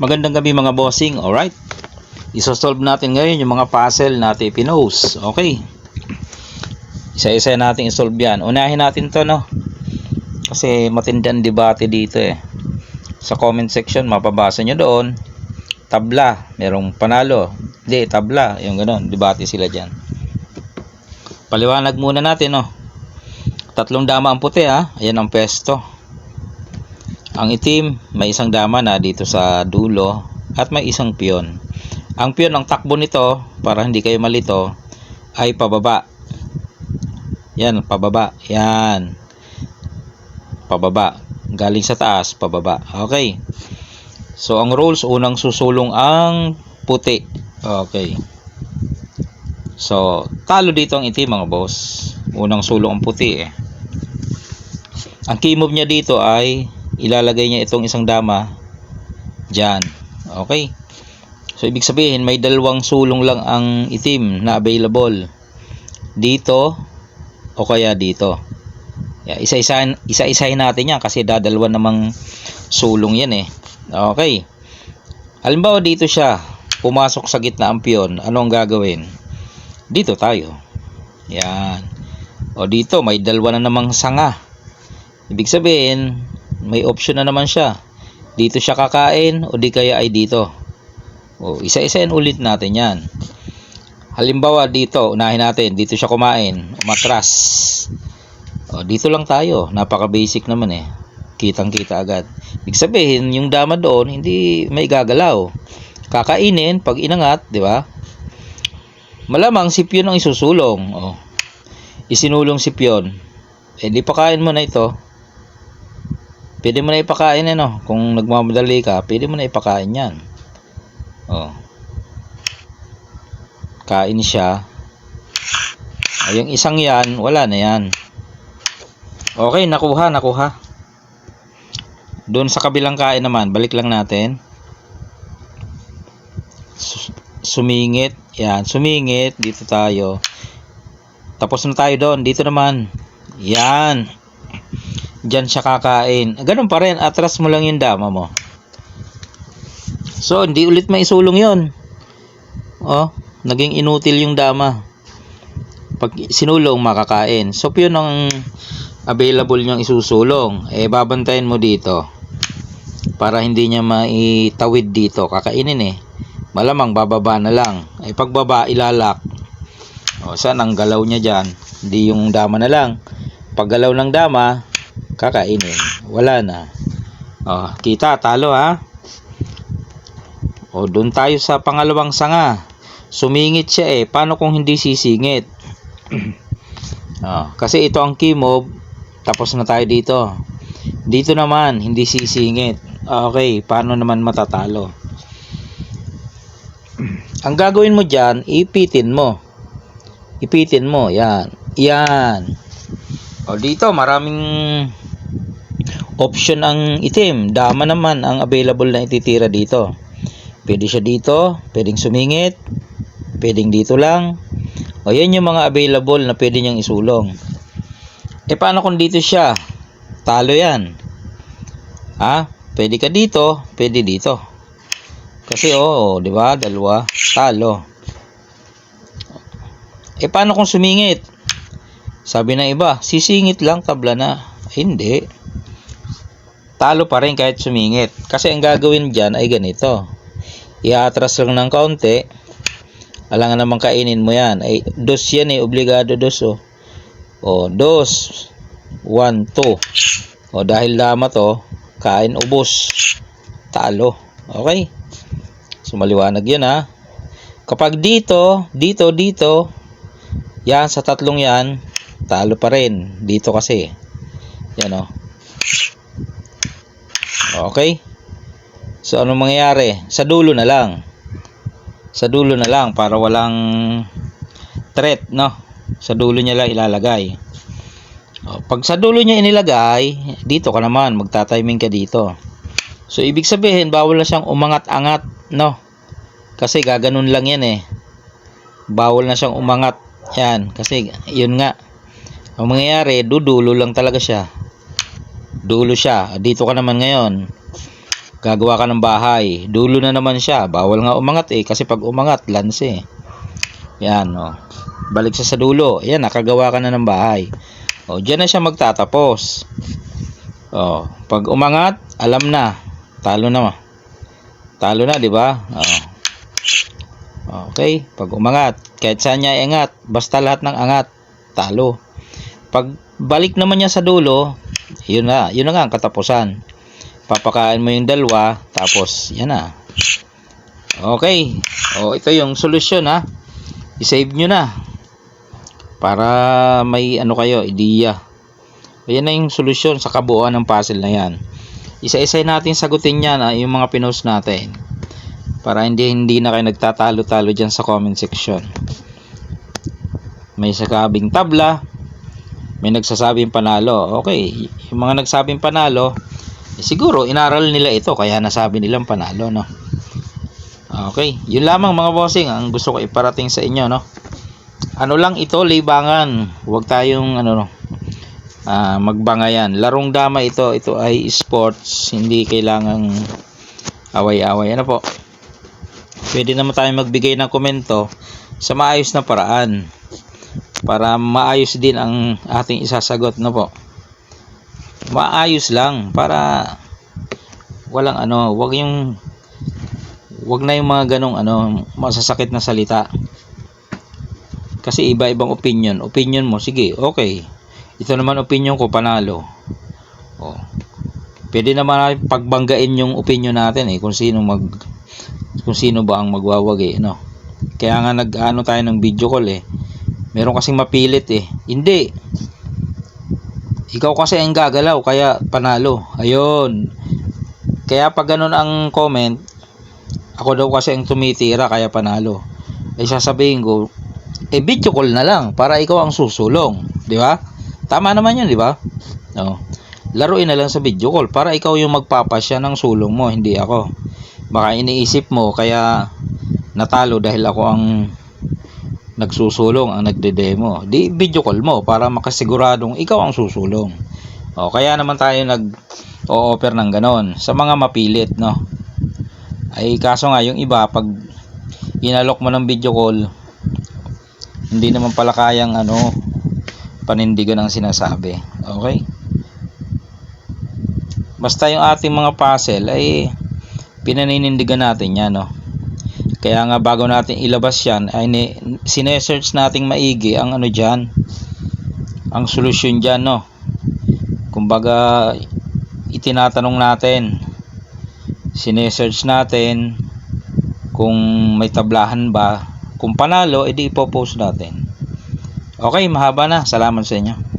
Magandang gabi mga bossing, alright? Isosolve natin ngayon yung mga puzzle natin pinost. Okay. Isa-isa natin isolve yan. Unahin natin to no. Kasi matindang debate dito eh. Sa comment section, mapabasa nyo doon. Tabla, merong panalo. Hindi, tabla. Yung ganun, debate sila dyan. Paliwanag muna natin no. Tatlong dama ang puti ha. Ayan ang pesto. Ang itim, may isang dama na dito sa dulo at may isang piyon. Ang piyon, ang takbo nito, para hindi kayo malito, ay pababa. Yan, pababa. Yan. Pababa. Galing sa taas, pababa. Okay. So, ang rules, unang susulong ang puti. Okay. So, talo dito ang itim mga boss. Unang sulong ang puti eh. Ang key move niya dito ay ilalagay niya itong isang dama dyan. Okay? So, ibig sabihin, may dalawang sulong lang ang itim na available. Dito, o kaya dito. Yeah, isa-isahin, isa-isahin natin yan kasi dadalwa namang sulong yan eh. Okay. Halimbawa dito siya, pumasok sa gitna ang piyon, ano ang gagawin? Dito tayo. Yan. O dito, may dalawa na namang sanga. Ibig sabihin, may option na naman siya. Dito siya kakain o di kaya ay dito. O isa-isahin ulit natin yan. Halimbawa dito, unahin natin, dito siya kumain, umatras. O dito lang tayo, napaka-basic naman eh. Kitang-kita agad. Ibig sabihin, yung dama doon, hindi may gagalaw. Kakainin, pag inangat, di ba? Malamang si piyon ang isusulong. O, isinulong si piyon. Eh, di pakain mo na ito. Pwede mo na ipakain ano, kung nagmamadali ka, pwede mo na ipakain yan. Oh. Kain siya. Ay, yung isang yan, wala na yan. Okay, nakuha, nakuha. Doon sa kabilang kain naman, balik lang natin. Su- Sumingit. Yan, sumingit. Dito tayo. Tapos na tayo doon. Dito naman. Yan. Diyan siya kakain. Ganun pa rin. Atras mo lang yung dama mo. So, hindi ulit maisulong yon. Oh, naging inutil yung dama. Pag sinulong, makakain. So, yun ang available niyang isusulong. Eh, babantayan mo dito. Para hindi niya maitawid dito. Kakainin eh. Malamang bababa na lang. Eh, pagbaba, ilalak. O, saan ang galaw niya dyan? Hindi yung dama na lang. Pag galaw ng dama, kakainin. Wala na. O, kita, talo ha. O, doon tayo sa pangalawang sanga. Sumingit siya eh. Paano kung hindi sisingit? o, kasi ito ang move. Tapos na tayo dito. Dito naman, hindi sisingit. Okay, paano naman matatalo? Ang gagawin mo dyan, ipitin mo. Ipitin mo, yan. Yan. O dito, maraming option ang itim. Dama naman ang available na ititira dito. Pwede siya dito, pwedeng sumingit, pwedeng dito lang. O yan yung mga available na pwede niyang isulong. E paano kung dito siya? Talo yan. Ha? Pwede ka dito, pwede dito. Kasi oo, di ba? Dalawa, talo. E paano kung sumingit? Sabi ng iba, sisingit lang tabla na. Hindi. Talo pa rin kahit sumingit. Kasi ang gagawin dyan ay ganito. Iatras lang ng kaunti. Alangan naman kainin mo yan. Ay, dos yan eh. Obligado dos oh. O, dos. One, two. O, dahil lama to, kain ubos. Talo. Okay? So, maliwanag yan ha. Kapag dito, dito, dito, yan, sa tatlong yan, talo pa rin. Dito kasi. Yan o. Okay? So, anong mangyayari? Sa dulo na lang. Sa dulo na lang para walang threat, no? Sa dulo niya lang ilalagay. O, pag sa dulo niya inilagay, dito ka naman, magtatiming ka dito. So, ibig sabihin, bawal na siyang umangat-angat, no? Kasi gaganon lang yan eh. Bawal na siyang umangat. Yan, kasi yun nga. Ang mangyayari, dudulo lang talaga siya. Dulo siya. Dito ka naman ngayon. Gagawa ka ng bahay. Dulo na naman siya. Bawal nga umangat eh. Kasi pag umangat, lance eh. Yan, oh. Balik siya sa dulo. Yan, nakagawa ka na ng bahay. O, dyan na siya magtatapos. O, pag umangat, alam na. Talo na. Talo na, di ba? O. Okay, pag umangat, kahit saan niya iangat, basta lahat ng angat, talo. Pag balik naman niya sa dulo, yun na, yun na nga ang katapusan. Papakain mo yung dalawa, tapos yan na. Okay, o ito yung solusyon ha. I-save nyo na. Para may ano kayo, ideya. Ayan na yung solusyon sa kabuuan ng puzzle na yan. Isa-isa natin sagutin yan ah, yung mga pinost natin. Para hindi hindi na kayo nagtatalo-talo dyan sa comment section. May sakabing tabla. May nagsasabing panalo. Okay, yung mga nagsabing panalo, eh, siguro inaral nila ito kaya nasabi nilang panalo, no? Okay, yun lamang mga bossing ang gusto ko iparating sa inyo, no? Ano lang ito, libangan. Huwag tayong ano no, ah, magbangayan. Larong dama ito, ito ay sports, hindi kailangang away-away. Ano po? Pwede naman tayo magbigay ng komento sa maayos na paraan para maayos din ang ating isasagot na po. Maayos lang para walang ano, wag yung wag na yung mga ganong ano, masasakit na salita. Kasi iba-ibang opinion. Opinion mo, sige, okay. Ito naman opinion ko, panalo. Oh. Pwede naman pagbanggain yung opinion natin eh, kung sino mag kung sino ba ang magwawagi, no? Kaya nga nag-ano tayo ng video call eh. Meron kasing mapilit eh. Hindi. Ikaw kasi ang gagalaw, kaya panalo. Ayun. Kaya pag ganun ang comment, ako daw kasi ang tumitira, kaya panalo. Ay sasabihin ko, eh video call na lang, para ikaw ang susulong. Di ba? Tama naman yun, di ba? No. Laruin na lang sa video call, para ikaw yung magpapasya ng sulong mo, hindi ako. Baka iniisip mo, kaya natalo dahil ako ang nagsusulong, ang nagde-demo. Di video call mo para makasiguradong ikaw ang susulong. O, kaya naman tayo nag o-offer ng ganon sa mga mapilit, no? Ay kaso nga yung iba pag inalok mo ng video call hindi naman pala kayang ano panindigan ang sinasabi. Okay? Basta yung ating mga puzzle ay pinaninindigan natin yan, no? Kaya nga bago natin ilabas yan, ay ni, sinesearch nating maigi ang ano dyan, ang solusyon dyan, no? Kumbaga, itinatanong natin, sinesearch natin kung may tablahan ba. Kung panalo, edi ipopost natin. Okay, mahaba na. Salamat sa inyo.